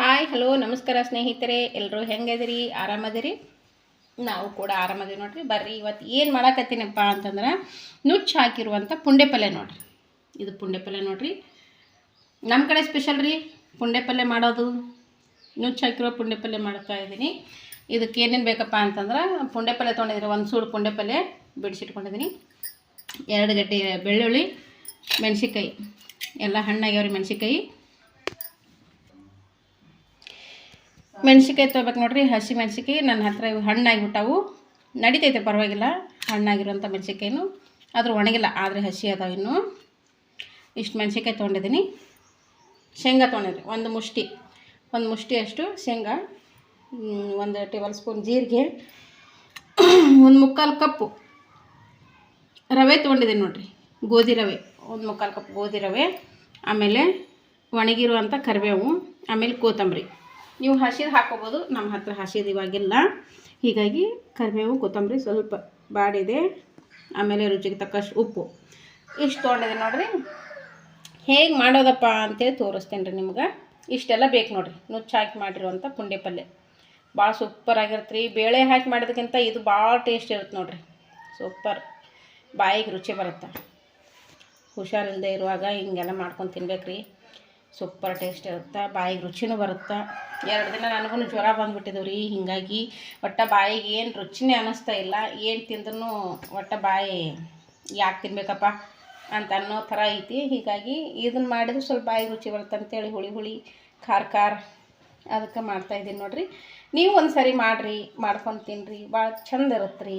Hi, hello, ನಮಸ್ಕಾರ ಸ್ನೇಹಿತರೆ. ಎಲ್ಲರೂ ಹೆಂಗದಿರಿ ಆರಾಮದಿರಿ? ನಾವು ಕೂಡ ಆರಾಮದಿವಿ ನೋಡ್ರಿ. ಬರ್ರಿ, ಇವತ್ತು ಏನು ಮಾಡಾಕತ್ತೀನಪ್ಪ ಅಂತಂದ್ರೆ ನುಚ್ಚು ಹಾಕಿರುವಂಥ ಪುಂಡೆ ಪಲ್ಯ ನೋಡ್ರಿ. ಇದು ಪುಂಡೆ ಪಲ್ಯ ನೋಡ್ರಿ. ನಮ್ಮ ಕಡೆ ಸ್ಪೆಷಲ್ ರೀ ಪುಂಡೆ ಪಲ್ಯ ಮಾಡೋದು. ನುಚ್ಚು ಹಾಕಿರೋ ಪುಂಡೆ ಪಲ್ಯ ಮಾಡ್ತಾ ಇದ್ದೀನಿ. ಇದಕ್ಕೆ ಏನೇನು ಬೇಕಪ್ಪ ಅಂತಂದ್ರೆ ಪುಂಡೆ ಪಲ್ಯ ತೊಗೊಂಡಿದ್ದೀನಿ ಒಂದು ಸೂಡು ಪುಂಡೆ ಪಲ್ಯ ಬಿಡಿಸಿಟ್ಕೊಂಡಿದ್ದೀನಿ ಎರಡು ಗಡ್ಡೆ ಬೆಳ್ಳುಳ್ಳಿ ಮೆಣಸಿಕಾಯಿ ಎಲ್ಲ ಹಣ್ಣಾಗ್ಯಾವ್ರಿ ಮೆಣಸಿನ್ಕಾಯಿ. ಮೆಣ್ಸಿನ್ಕಾಯಿ ತೊಗೋಬೇಕು ನೋಡಿರಿ, ಹಸಿ ಮೆಣಸಿಕಾಯಿ ನನ್ನ ಹತ್ರ ಇವು ಹಣ್ಣಾಗಿಬಿಟ್ಟವು. ನಡಿತೈತೆ ಪರವಾಗಿಲ್ಲ, ಹಣ್ಣಾಗಿರುವಂಥ ಮೆಣಸಿಕಾಯಿನೂ ಆದರೂ ಒಣಗಿಲ್ಲ, ಆದರೆ ಹಸಿ ಅದಾವೆ ಇನ್ನು. ಇಷ್ಟು ಮೆಣ್ಸಿನ್ಕಾಯಿ ತೊಗೊಂಡಿದ್ದೀನಿ. ಶೇಂಗಾ ತೊಗೊಂಡಿದ್ರಿ ಒಂದು ಮುಷ್ಟಿ. ಒಂದು ಮುಷ್ಟಿಯಷ್ಟು ಶೇಂಗಾ ಒಂದು ಟೇಬಲ್ ಸ್ಪೂನ್ ಜೀರಿಗೆ, ಒಂದು ಮುಕ್ಕಾಲು ಕಪ್ಪು ರವೆ ತೊಗೊಂಡಿದ್ದೀನಿ ನೋಡಿರಿ, ಗೋಧಿ ರವೆ. ಒಂದು ಮುಕ್ಕಾಲು ಕಪ್ ಗೋಧಿ ರವೆ, ಆಮೇಲೆ ಒಣಗಿರುವಂಥ ಕರಿಬೇವು, ಆಮೇಲೆ ಕೊತ್ತಂಬರಿ. ನೀವು ಹಸಿದು ಹಾಕೋಬೋದು ನಮ್ಮ ಹತ್ರ ಹಸಿದು ಇವಾಗಿಲ್ಲ. ಹೀಗಾಗಿ ಕರಿಬೇವು, ಕೊತ್ತಂಬರಿ ಸ್ವಲ್ಪ ಬಾಡಿದೆ. ಆಮೇಲೆ ರುಚಿಗೆ ತಕ್ಕಷ್ಟು ಉಪ್ಪು. ಇಷ್ಟು ತೊಗೊಂಡಿದೆ ನೋಡಿರಿ. ಹೇಗೆ ಮಾಡೋದಪ್ಪ ಅಂತೇಳಿ ತೋರಿಸ್ತೇನೆ ರೀ ನಿಮ್ಗೆ. ಇಷ್ಟೆಲ್ಲ ಬೇಕು ನೋಡಿರಿ. ನುಚ್ಚು ಹಾಕಿ ಮಾಡಿರುವಂಥ ಪುಂಡೆ ಪಲ್ಯ. ಭಾಳ ಸೂಪರ್ ಆಗಿರುತ್ತೆ ರೀ. ಬೇಳೆ ಹಾಕಿ ಮಾಡೋದಕ್ಕಿಂತ ಇದು ಭಾಳ ಟೇಸ್ಟ್ ಇರುತ್ತೆ ನೋಡಿರಿ. ಸೂಪರ್ ಬಾಯಿಗೆ ರುಚಿ ಬರುತ್ತೆ. ಹುಷಾರಿಲ್ಲದೆ ಇರುವಾಗ ಹಿಂಗೆಲ್ಲ ಮಾಡ್ಕೊಂಡು ತಿನ್ಬೇಕು ರೀ ಸೂಪರ್ ಟೇಸ್ಟ್ ಇರುತ್ತೆ, ಬಾಯಿಗೆ ರುಚಿನೂ ಬರುತ್ತೆ. ಎರಡು ದಿನ ನನಗೂ ಜ್ವರ ಬಂದುಬಿಟ್ಟಿದ್ವು ರೀ, ಹೀಗಾಗಿ ಒಟ್ಟ ಬಾಯಿಗೆ ಏನು ರುಚಿನೇ ಅನ್ನಿಸ್ತಾ ಇಲ್ಲ, ಏನು ತಿಂದ್ರೂ ಒಟ್ಟ ಬಾಯಿ ಯಾಕೆ ತಿನ್ಬೇಕಪ್ಪ ಅಂತ ಅನ್ನೋ ಥರ ಐತಿ. ಹೀಗಾಗಿ ಇದನ್ನು ಮಾಡಿದ್ರೆ ಸ್ವಲ್ಪ ಬಾಯಿಗೆ ರುಚಿ ಬರುತ್ತೆ ಅಂತೇಳಿ ಹುಳಿ ಹುಳಿ, ಖಾರ ಖಾರ ಅದಕ್ಕೆ ಮಾಡ್ತಾಯಿದ್ದೀನಿ ನೋಡಿರಿ. ನೀವು ಒಂದು ಸರಿ ಮಾಡಿರಿ, ಮಾಡ್ಕೊಂಡು ತಿನ್ನಿರಿ ಭಾಳ ಚಂದ ಇರುತ್ತೆ ರೀ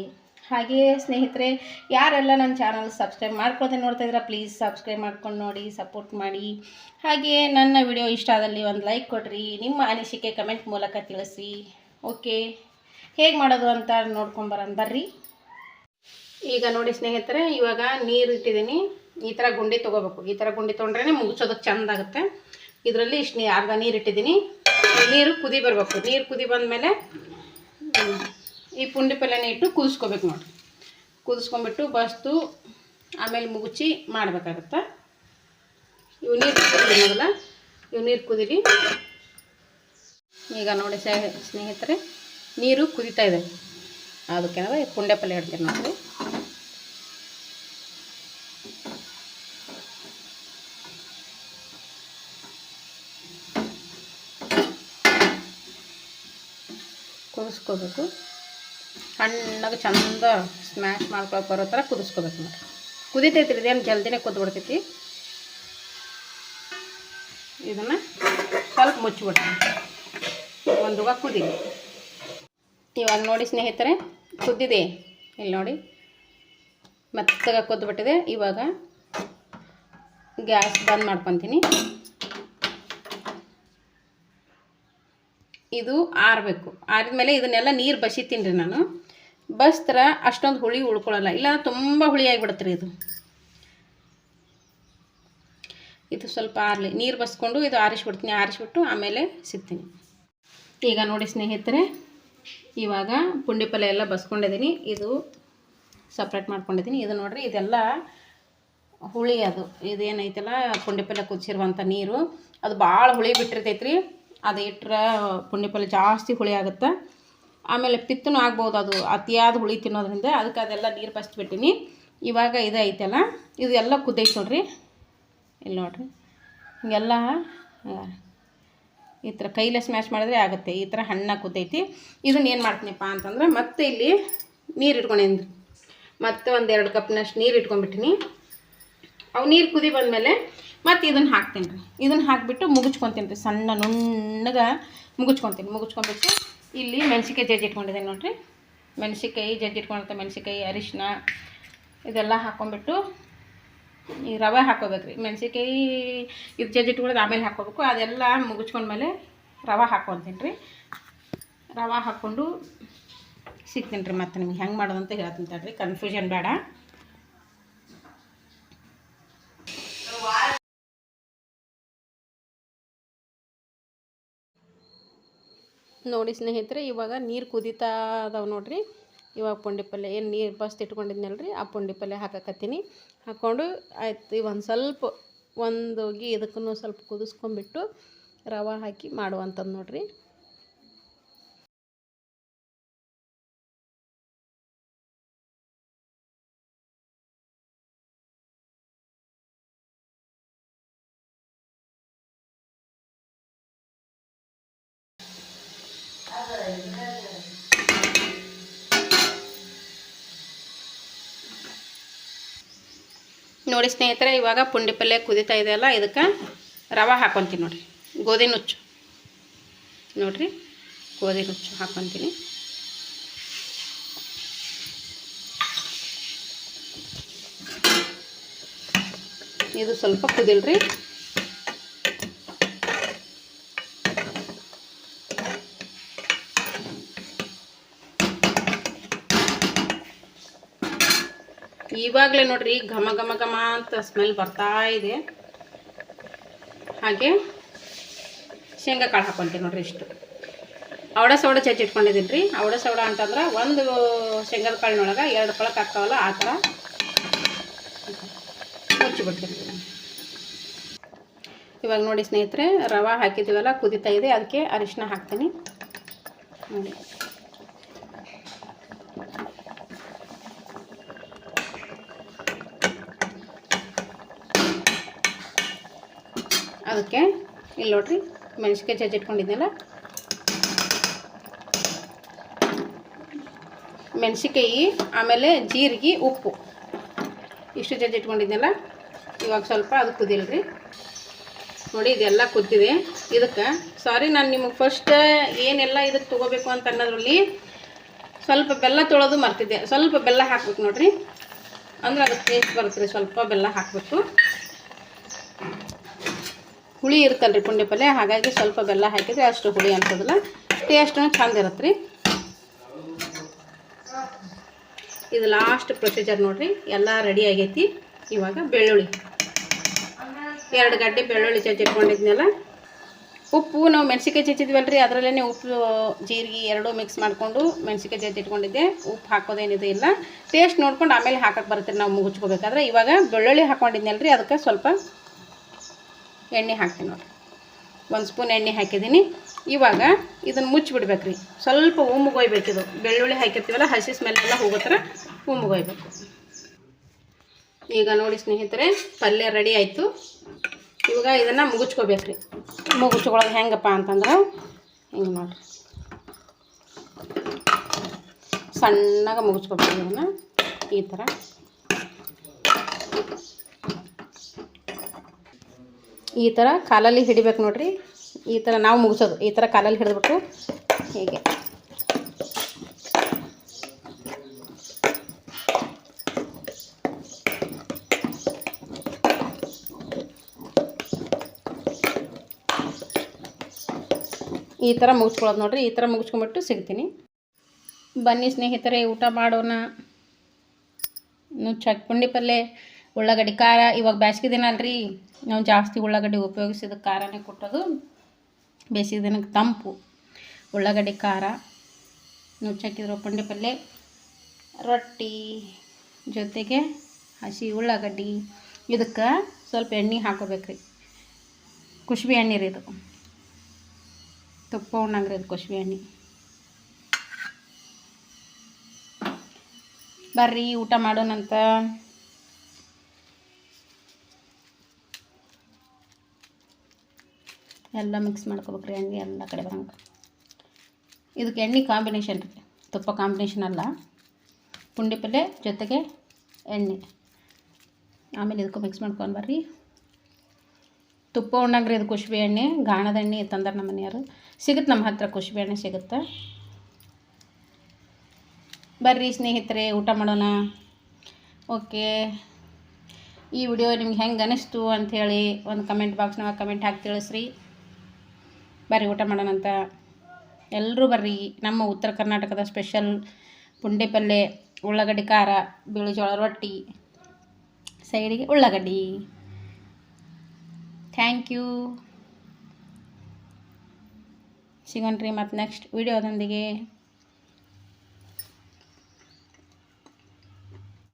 ಹಾಗೆಯೇ ಸ್ನೇಹಿತರೆ, ಯಾರೆಲ್ಲ ನನ್ನ ಚಾನಲ್ ಸಬ್ಸ್ಕ್ರೈಬ್ ಮಾಡ್ಕೊಳ್ದೆ ನೋಡ್ತಾ ಇದ್ದೀರಾ ಪ್ಲೀಸ್ ಸಬ್ಸ್ಕ್ರೈಬ್ ಮಾಡ್ಕೊಂಡು ನೋಡಿ ಸಪೋರ್ಟ್ ಮಾಡಿ. ಹಾಗೆಯೇ ನನ್ನ ವಿಡಿಯೋ ಇಷ್ಟ ಆದಲ್ಲಿ ಒಂದು ಲೈಕ್ ಕೊಡಿರಿ, ನಿಮ್ಮ ಅನಿಸಿಕೆ ಕಮೆಂಟ್ ಮೂಲಕ ತಿಳಿಸಿ. ಓಕೆ ಹೇಗೆ ಮಾಡೋದು ಅಂತ ನೋಡ್ಕೊಂಬರೋಣ ಬರ್ರಿ. ಈಗ ನೋಡಿ ಸ್ನೇಹಿತರೆ, ಇವಾಗ ನೀರು ಇಟ್ಟಿದ್ದೀನಿ. ಈ ಥರ ಗುಂಡಿ ತೊಗೋಬೇಕು. ಈ ಥರ ಗುಂಡಿ ತೊಗೊಂಡ್ರೆ ಮುಗಿಸೋದಕ್ಕೆ ಚೆಂದ ಆಗುತ್ತೆ. ಇದರಲ್ಲಿ ಇಷ್ಟು ಅರ್ಧ ನೀರು ಇಟ್ಟಿದ್ದೀನಿ. ನೀರು ಕುದಿ ಬರಬೇಕು. ನೀರು ಕುದಿ ಬಂದಮೇಲೆ ಈ ಪುಂಡಿ ಪಲ್ಯನ ಇಟ್ಟು ಕುದಿಸ್ಕೋಬೇಕು ನೋಡಿ ಕುದಿಸ್ಕೊಂಬಿಟ್ಟು ಬಸ್ತು ಆಮೇಲೆ ಮುಗುಚಿ ಮಾಡಬೇಕಾಗತ್ತೆ? ಇವು ನೀರು ಕುದಿಲಿ ಮೊದಲ. ಇವು ನೀರು ಕುದಿರಿ. ಈಗ ನೋಡಿ ಸ್ನೇ- ಸ್ನೇಹಿತರೆ, ನೀರು ಕುದಿತಾ ಇದೆ. ಅದಕ್ಕೇನಾದ್ರೆ ಈ ಪುಂಡೆ ಪಲ್ಯ ಇಡ್ತೀನಿ ನೋಡಿ ಕುದಿಸ್ಕೋಬೇಕು. ಸಣ್ಣಗೆ ಚಂದ ಸ್ಮ್ಯಾಶ್ ಮಾಡ್ಕೊಳಕ್ಕೆ ಬರೋ ಥರ ಕುದಿಸ್ಕೋಬೇಕು ನೋಡಿ ಕುದಿತೈತಿ ಇದೇನು ಜಲ್ದಿನೇ ಕುದ್ಬಿಡ್ತೈತಿ. ಇದನ್ನು ಸ್ವಲ್ಪ ಮುಚ್ಚಿಬಿಡ್ತೀನಿ. ಒಂದು ಕುದಿ ಇವಾಗ ನೋಡಿ ಸ್ನೇಹಿತರೆ, ಕುದ್ದಿದೆ. ಇಲ್ಲಿ ನೋಡಿ. ಮೆತ್ತಗ ಕುದ್ಬಿಟ್ಟಿದೆ. ಇವಾಗ ಗ್ಯಾಸ್ ಬಂದ್ ಮಾಡ್ಕೊತೀನಿ. ಇದು ಆರಬೇಕು. ಆರಿದ್ಮೇಲೆ ಇದನ್ನೆಲ್ಲ ನೀರು ಬಸಿತೀನಿ ರೀ ನಾನು. ಬಸ್ತ್ರ ಅಷ್ಟೊಂದು ಹುಳಿ ಉಳ್ಕೊಳ್ಳಲ್ಲ ಇಲ್ಲ ತುಂಬ ಹುಳಿ ಆಗಿಬಿಡತ್ತೆ ರೀ ಇದು. ಇದು ಸ್ವಲ್ಪ ಆರಲಿ, ನೀರು ಬಸ್ಕೊಂಡು ಇದು ಆರಿಸ್ಬಿಡ್ತೀನಿ, ಆರಿಸ್ಬಿಟ್ಟು ಆಮೇಲೆ ಸಿಗ್ತೀನಿ. ಈಗ ನೋಡಿ ಸ್ನೇಹಿತರೆ, ಇವಾಗ ಪುಂಡಿ ಪಲ್ಯ ಎಲ್ಲ ಬಸ್ಕೊಂಡಿದ್ದೀನಿ. ಇದು ಸಪ್ರೇಟ್ ಮಾಡ್ಕೊಂಡಿದ್ದೀನಿ. ಇದು ನೋಡಿರಿ, ಇದೆಲ್ಲ ಹುಳಿ ಅದು. ಇದೇನೈತಲ್ಲ, ಪುಂಡಿ ಪಲ್ಯ ಕುದಿಸಿರುವಂಥ ನೀರು. ಅದು ಭಾಳ ಹುಳಿ ಬಿಟ್ಟಿರ್ತೈತೆ ರೀ ಅದು ಇಟ್ಟರೆ ಪುಂಡಿ ಪಲ್ಯ ಜಾಸ್ತಿ ಹುಳಿ ಆಗುತ್ತೆ. ಆಮೇಲೆ ಪಿತ್ತನೂ ಆಗ್ಬೋದು, ಅದು ಅತಿಯಾದ ಹುಳಿ ತಿನ್ನೋದ್ರಿಂದ ಅದಕ್ಕೆ ಅದೆಲ್ಲ ನೀರು ಬಸ್ಬಿಟ್ಟಿನಿ ಇವಾಗ ಇದು ಐತಲ್ಲ ಇದು ಎಲ್ಲ ಕುದ್ದೈತೆ ನೋಡ್ರಿ. ಇಲ್ಲಿ ನೋಡ್ರಿ, ಹಿಂಗೆಲ್ಲ ಈ ಥರ ಕೈಲೇ ಸ್ಮ್ಯಾಶ್ ಮಾಡಿದ್ರೆ ಆಗುತ್ತೆ. ಈ ಥರ ಹಣ್ಣ ಕುದ್ದೈತಿ ಇದನ್ನ ಏನು ಮಾಡ್ತೀನಿಪ್ಪ ಅಂತಂದ್ರೆ ಮತ್ತೆ ಇಲ್ಲಿ ನೀರು ಇಟ್ಕೊಂಡಿನಿ ಮತ್ತೆ ಒಂದು ಎರಡು ಕಪ್ನಷ್ಟು ನೀರು ಇಟ್ಕೊಂಡ್ಬಿಟ್ಟಿನಿ. ಅವು ನೀರು ಕುದಿ ಬಂದಮೇಲೆ ಮತ್ತು ಇದನ್ನು ಹಾಕ್ತೀನಿ ರೀ ಇದನ್ನು ಹಾಕಿಬಿಟ್ಟು ಮುಗಿಸ್ಕೊತೀನಿ ರೀ ಸಣ್ಣ ನುಣ್ಣಗೆ ಮುಗಿಸ್ಕೊತೀನಿ ಮುಗಿಸ್ಕೊಂಡ್ಬಿಟ್ಟು ಇಲ್ಲಿ ಮೆಣಸಿಕಾಯಿ ಜಜ್ಜಿ ಇಟ್ಕೊಂಡಿದ್ದೀನಿ ನೋಡಿರಿ. ಮೆಣಸಿಕಾಯಿ ಜಜ್ಜಿ ಮೆಣಸಿಕಾಯಿ ಅರಿಶಿನ ಇದೆಲ್ಲ ಹಾಕ್ಕೊಂಬಿಟ್ಟು ಈ ರವೆ ಹಾಕೋಬೇಕು ರೀ ಮೆಣಸಿಕಾಯಿ ಇದು ಜಜ್ಜಿ ಇಟ್ಕೊಳ್ಳೋದು ಆಮೇಲೆ ಹಾಕೋಬೇಕು ಅದೆಲ್ಲ ಮುಗಿಸ್ಕೊಂಡ್ಮೇಲೆ ರವೆ ಹಾಕ್ಕೊತೀನಿ ರೀ ರವೆ ಹಾಕ್ಕೊಂಡು ಸಿಗ್ತೀನಿ ರೀ ಮತ್ತೆ ನಿಮ್ಗೆ ಹೆಂಗೆ ಮಾಡೋದು ಅಂತ ಹೇಳ್ತೀನಿ ತಡ್ರಿ. ಕನ್ಫ್ಯೂಷನ್ ಬೇಡ. ನೋಡಿ ಸ್ನೇಹಿತರೆ, ಇವಾಗ ನೀರು ಕುದೀತಾ ಅದಾವೆ ನೋಡಿರಿ. ಇವಾಗ ಪುಂಡಿ ಪಲ್ಯ, ಏನು ನೀರು ಬಸ್ ಇಟ್ಕೊಂಡಿದ್ನಲ್ಲ ರೀ ಆ ಪುಂಡಿ ಪಲ್ಯ ಹಾಕಕತ್ತೀನಿ. ಹಾಕ್ಕೊಂಡು ಆಯ್ತು ಒಂದು ಸ್ವಲ್ಪ, ಒಂದು ಹೋಗಿ ಇದಕ್ಕೂ ಸ್ವಲ್ಪ ಕುದಿಸ್ಕೊಂಬಿಟ್ಟು ರವೆ ಹಾಕಿ ಮಾಡುವಂಥದ್ದು ನೋಡ್ರಿ. ನೋಡಿ ಸ್ನೇಹಿತರೆ, ಇವಾಗ ಪುಂಡಿ ಪಲ್ಯ ಕುದೀತಾ ಇದೆಯಲ್ಲ, ಇದಕ್ಕೆ ರವೆ ಹಾಕೊತೀನಿ ನೋಡಿರಿ ಗೋಧಿ ನುಚ್ಚು. ನೋಡಿರಿ, ಗೋಧಿ ನುಚ್ಚು ಹಾಕೊತೀನಿ. ಇದು ಸ್ವಲ್ಪ ಕುದಿಲ್ರಿ. ಇವಾಗಲೇ ನೋಡ್ರಿ ಘಮ ಘಮ ಘಮ ಅಂತ ಸ್ಮೆಲ್ ಬರ್ತಾ ಇದೆ. ಹಾಗೆ ಶೇಂಗಾ ಕಾಳು ಹಾಕ್ಕೊಂತೀನಿ ನೋಡ್ರಿ ಇಷ್ಟು. ಅವಡ ಸೌಡ ಚಚ್ಚಿ ಇಟ್ಕೊಂಡಿದ್ದೀನಿ ರೀ. ಅವಡ ಸೌಡ ಅಂತಂದ್ರೆ ಒಂದು ಶೇಂಗಾದ ಕಾಳಿನೊಳಗೆ ಎರಡು ಕೊಳಕ್ಕೆ ಹಾಕ್ತಾವಲ್ಲ ಆ ಥರ ಮುಚ್ಚಿಬಿಡ್ತೀನಿ ಇವಾಗ ನೋಡಿ ಸ್ನೇಹಿತರೆ, ರವೆ ಹಾಕಿದ್ದೀವಲ್ಲ, ಕುದಿತಾ ಇದೆ. ಅದಕ್ಕೆ ಅರಿಶಿನ ಹಾಕ್ತೀನಿ. ನೋಡಿ. ಅದಕ್ಕೆ ಇಲ್ಲಿ ನೋಡ್ರಿ ಮೆಣಸಿನ್ಕಾಯಿ ಜಜ್ಜಿ ಇಟ್ಕೊಂಡಿದ್ನಲ್ಲ? ಮೆಣಸಿನ್ಕಾಯಿ, ಆಮೇಲೆ ಜೀರಿಗೆ, ಉಪ್ಪು. ಇಷ್ಟು ಚಜ್ಜಿ ಇಟ್ಕೊಂಡಿದ್ನಲ್ಲ? ಇವಾಗ ಸ್ವಲ್ಪ ಅದು ಕುದಿಲ್ರಿ ನೋಡಿ, ಇದೆಲ್ಲ ಕುದ್ದಿದೆ. ಇದಕ್ಕೆ ಸಾರಿ ನಾನು ನಿಮಗೆ ಫಸ್ಟ್ ಏನೆಲ್ಲ ಇದಕ್ಕೆ ತೊಗೋಬೇಕು ಅಂತ ಅನ್ನೋದ್ರಲ್ಲಿ ಸ್ವಲ್ಪ ಬೆಲ್ಲ ತೊಳೆದು ಮರ್ತಿದ್ದೆ. ಸ್ವಲ್ಪ ಬೆಲ್ಲ ಹಾಕ್ಬೇಕು ನೋಡ್ರಿ. ಅಂದ್ರೆ ಅದಕ್ಕೆ ಟೇಸ್ಟ್ ಬರುತ್ತೆ ಸ್ವಲ್ಪ ಬೆಲ್ಲ ಹಾಕಬೇಕು ಹುಳಿ ಇರುತ್ತಲ್ಲ ರೀ ಪುಂಡಿ ಪಲ್ಯ, ಹಾಗಾಗಿ ಸ್ವಲ್ಪ ಬೆಲ್ಲ ಹಾಕಿದ್ರೆ ಅಷ್ಟು ಹುಳಿ ಅನ್ಸೋದಿಲ್ಲ. ಟೇಸ್ಟೂ ಚಂದ ಇರುತ್ತೆ ರೀ ಇದು ಲಾಸ್ಟ್ ಪ್ರೊಸೀಜರ್ ನೋಡಿರಿ, ಎಲ್ಲ ರೆಡಿ ಆಗೈತಿ. ಇವಾಗ ಬೆಳ್ಳುಳ್ಳಿ. ಎರಡು ಗಡ್ಡೆ ಬೆಳ್ಳುಳ್ಳಿ ಚಚ್ಚಿ ಇಟ್ಕೊಂಡಿದ್ನಲ್ಲ. ಉಪ್ಪು ನಾವು ಮೆಣಸಿಕಾಯಿ ಚಚ್ಚಿದ್ವಲ್ಲ ರೀ ಅದರಲ್ಲೇ ಉಪ್ಪು, ಜೀರಿಗೆ ಎರಡೂ ಮಿಕ್ಸ್ ಮಾಡಿಕೊಂಡು ಮೆಣಸಿಕಾಯಿ ಚಚ್ಚಿಟ್ಕೊಂಡಿದ್ದೆ ಉಪ್ಪು ಹಾಕೋದೇನಿದೆ ಇಲ್ಲ. ಟೇಸ್ಟ್ ನೋಡ್ಕೊಂಡು ಆಮೇಲೆ ಹಾಕಕ್ಕೆ ಬರುತ್ತೆ, ನಾವು ಮುಗಿಸ್ಕೋಬೇಕಾದ್ರೆ ಇವಾಗ ಬೆಳ್ಳುಳ್ಳಿ ಹಾಕ್ಕೊಂಡಿದ್ನಲ್ಲ ರೀ ಅದಕ್ಕೆ ಸ್ವಲ್ಪ ಎಣ್ಣೆ ಹಾಕ್ತೀನಿ ನೋಡಿ ಒಂದು ಸ್ಪೂನ್ ಎಣ್ಣೆ ಹಾಕಿದ್ದೀನಿ. ಇವಾಗ ಇದನ್ನು ಮುಚ್ಚಿಬಿಡ್ಬೇಕು ರೀ ಸ್ವಲ್ಪ ಉಮ್ಮುಗೊಯ್ಬೇಕಿದು ಬೆಳ್ಳುಳ್ಳಿ ಹಾಕಿರ್ತೀವಲ್ಲ, ಹಸಿ ಸ್ಮೆಲ್ ಎಲ್ಲ ಹೋಗೋ ಥರ ಉಮ್ಮುಗೊಯ್ಬೇಕು ಈಗ ನೋಡಿ ಸ್ನೇಹಿತರೆ, ಪಲ್ಯ ರೆಡಿ ಆಯಿತು. ಇವಾಗ ಇದನ್ನು ಮುಗಿಸ್ಕೋಬೇಕು ರೀ ಮುಗಿಸ್ಕೊಳ್ಳೋದು ಹೆಂಗಪ್ಪ ಅಂತಂದ್ರೆ, ಹಿಂಗೆ ನೋಡಿರಿ. ಸಣ್ಣಗೆ ಮುಗಿಸ್ಕೋಬೇಕು ಇದನ್ನು. ಈ ಥರ. ಈ ಥರ ಕಾಲಲ್ಲಿ ಹಿಡಿಬೇಕು ನೋಡ್ರಿ. ಈ ಥರ ನಾವು ಮುಗಿಸೋದು. ಈ ಥರ ಕಾಲಲ್ಲಿ ಹಿಡಿದ್ಬಿಟ್ಟು ಹೀಗೆ. ಈ ಥರ ಮುಗಿಸ್ಕೊಳ್ಳೋದು ನೋಡ್ರಿ. ಈ ಥರ ಮುಗಿಸ್ಕೊಂಬಿಟ್ಟು ಸಿಗ್ತೀನಿ. ಬನ್ನಿ ಸ್ನೇಹಿತರೆ, ಊಟ ಮಾಡೋಣ. ಇನ್ನು ಪುಂಡಿ ಪಲ್ಯ ಉಳ್ಳಾಗಡ್ಡಿ ಖಾರ, ಇವಾಗ ಬೇಸಿಗೆ ದಿನ ಅಲ್ರಿ. ನಾವು ಜಾಸ್ತಿ ಉಳ್ಳಾಗಡ್ಡಿ ಉಪಯೋಗಿಸಿದ ಖಾರನೇ ಕೊಟ್ಟೋದು ಬೇಸಿಗೆ ದಿನಕ್ಕೆ ತಂಪು. ಉಳ್ಳಾಗಡ್ಡಿ ಖಾರ ನುಚ್ಚಾಕಿದ್ರು ಪಂಡೆ ಪಲ್ಯ ರೊಟ್ಟಿ ಜೊತೆಗೆ ಹಸಿ ಉಳ್ಳಾಗಡ್ಡಿ. ಇದಕ್ಕೆ ಸ್ವಲ್ಪ ಎಣ್ಣೆ ಹಾಕೋಬೇಕ್ರಿ. ಕುಶ್ಬಿ ಎಣ್ಣೆ ರೀ ಇದು. ತುಪ್ಪ ಉಣ್ಣಂಗ್ರಿ ಇದು ಕುಶ್ಬಿ ಎಣ್ಣೆ. ಬರ್ರಿ, ಊಟ ಮಾಡೋಣಂತ ಎಲ್ಲ ಮಿಕ್ಸ್ ಮಾಡ್ಕೋಬೇಕ್ರಿ, ಎಣ್ಣೆ ಎಲ್ಲ ಕಡೆ ಬರಂಗೆ ಇದಕ್ಕೆ ಎಣ್ಣೆ ಕಾಂಬಿನೇಷನ್ ರೀ. ತುಪ್ಪ ಕಾಂಬಿನೇಷನ್ ಅಲ್ಲ. ಪುಂಡಿ ಪಲ್ಯ ಜೊತೆಗೆ ಎಣ್ಣೆ. ಆಮೇಲೆ ಇದಕ್ಕೂ ಮಿಕ್ಸ್ ಮಾಡ್ಕೊಂಡು ಬರ್ರಿ. ತುಪ್ಪ ಉಣ್ಣಂಗ್ರಿ ಇದು ಕುಷ್ಬಿ ಎಣ್ಣೆ, ಗಾಣದ ಎಣ್ಣೆ ತಂದ್ರೆ ನಮ್ಮ ಮನೆಯವರು. ಸಿಗುತ್ತೆ ನಮ್ಮ ಹತ್ರ ಕುಷ್ಬಿ ಎಣ್ಣೆ ಸಿಗುತ್ತೆ? ಬರ್ರಿ ಸ್ನೇಹಿತರೆ, ಊಟ ಮಾಡೋಣ. ಓಕೆ. ಈ ವಿಡಿಯೋ ನಿಮ್ಗೆ ಹೆಂಗೆ ಅನಿಸ್ತು ಅಂಥೇಳಿ ಒಂದು ಕಮೆಂಟ್ ಬಾಕ್ಸ್ನಾಗ ಕಮೆಂಟ್ ಹಾಕಿ ತಿಳಿಸ್ರಿ. ಬರ್ರಿ ಊಟ ಮಾಡೋಣಂತ ಎಲ್ಲರೂ ಬರ್ರಿ. ನಮ್ಮ ಉತ್ತರ ಕರ್ನಾಟಕದ ಸ್ಪೆಷಲ್ ಪುಂಡಿ ಪಲ್ಯ ಉಳ್ಳಾಗಡ್ಡಿ ಖಾರ, ಬಿಳಿ ಜೋಳ ರೊಟ್ಟಿ ಸೈಡಿಗೆ ಉಳ್ಳಾಗಡ್ಡಿ. ಥ್ಯಾಂಕ್ ಯು ಸಿಗೋಣ್ರಿ ಮತ್ತು ನೆಕ್ಸ್ಟ್ ವಿಡಿಯೋದೊಂದಿಗೆ